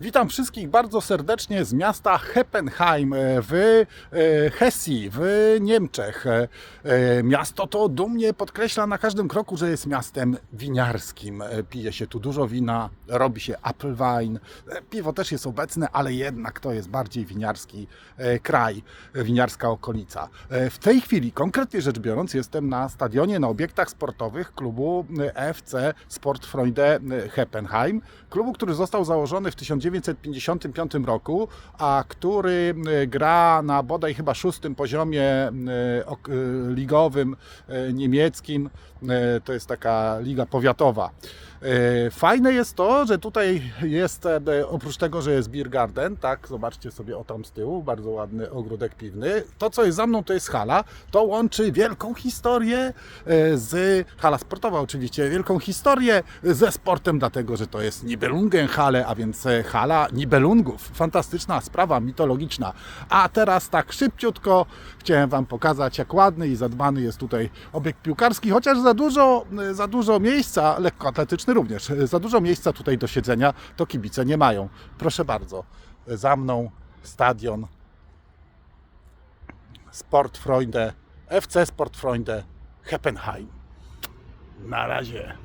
Witam wszystkich bardzo serdecznie z miasta Heppenheim w e, Hesji w Niemczech. E, e, Miasto to dumnie podkreśla na każdym kroku, że jest miastem winiarskim. E, Pije się tu dużo wina, robi się Applewein. E, Piwo też jest obecne, ale jednak to jest bardziej winiarski e, kraj, e, winiarska okolica. E, W tej chwili, konkretnie rzecz biorąc, jestem na stadionie, na obiektach sportowych klubu e, FC Sportfreunde Heppenheim. Klubu, który został założony w 1955 roku, a który e, gra na bodaj chyba szóstym poziomie e, e, ligowym niemieckim. To jest taka liga powiatowa. Fajne jest to, że tutaj jest, oprócz tego, że jest Beer Garden, tak, zobaczcie sobie o tam z tyłu, bardzo ładny ogródek piwny. To, co jest za mną, to jest hala. To łączy wielką historię z, hala sportowa oczywiście, wielką historię ze sportem, dlatego, że to jest Nibelungenhalle, a więc e, hala Nibelungów. Fantastyczna sprawa, mitologiczna. A teraz tak szybciutko chciałem Wam pokazać, jak ładny i zadbany jest tutaj obiekt piłkarski, chociaż za dużo, za dużo miejsca, lekkoatletyczny również, za dużo miejsca tutaj do siedzenia to kibice nie mają. Proszę bardzo, za mną stadion Sportfreunde, FC Sportfreunde Heppenheim. Na razie.